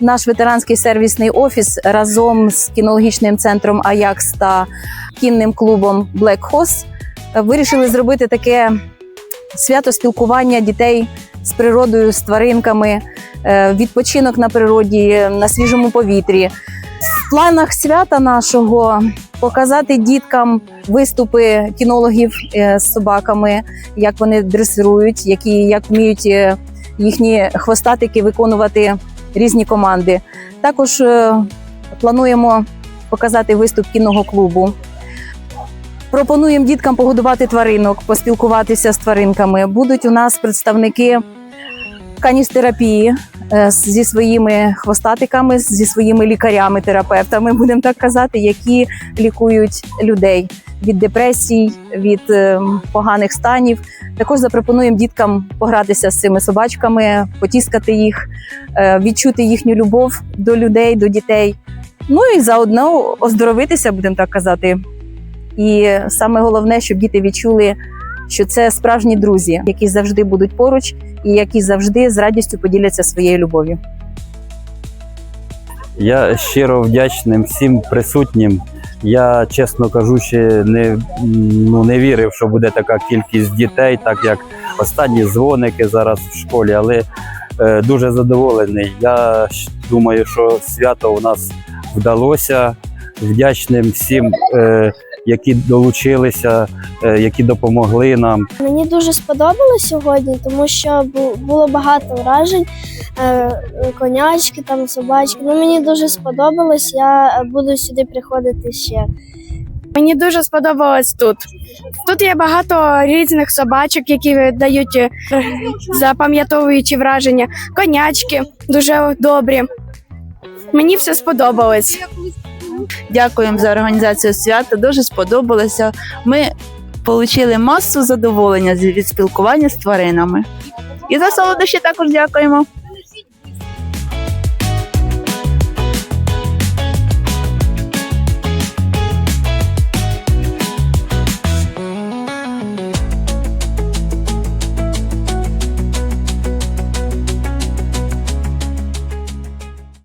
Наш ветеранський сервісний офіс разом з кінологічним центром Аякс та кінним клубом Black Horse вирішили зробити таке свято спілкування дітей з природою, з тваринками, е, відпочинок на природі, на свіжому повітрі. В планах свята нашого показати діткам виступи кінологів е, з собаками, як вони дресирують, які як вміють е, їхні хвостатики виконувати різні команди. Також е, плануємо показати виступ кінного клубу. Пропонуємо діткам погодувати тваринок, поспілкуватися з тваринками. Будуть у нас представники каністерапії е, зі своїми хвостатиками, зі своїми лікарями, терапевтами, будемо так казати, які лікують людей від депресій, від е, поганих станів. Також запропонуємо діткам погратися з цими собачками, потіскати їх, е, відчути їхню любов до людей, до дітей. Ну і заодно оздоровитися, будемо так казати. І саме головне, щоб діти відчули, що це справжні друзі, які завжди будуть поруч і які завжди з радістю поділяться своєю любов'ю. Я щиро вдячним всім присутнім. Я, чесно кажучи, не, ну, не вірив, що буде така кількість дітей, так як останні дзвоники зараз в школі, але е, дуже задоволений. Я думаю, що свято у нас вдалося. Вдячним всім, е, які долучилися, е, які допомогли нам. Мені дуже сподобалось сьогодні, тому що було багато вражень. е, Конячки, там собачки. Ну мені дуже сподобалось. Я буду сюди приходити ще. Мені дуже сподобалось тут. Тут є багато різних собачок, які дають е, запам'ятовуючі враження. Конячки дуже добрі. Мені все сподобалось. Дякуємо за організацію свята. Дуже сподобалося. Ми отримали масу задоволення від спілкування з тваринами. І за солодощі також дякуємо.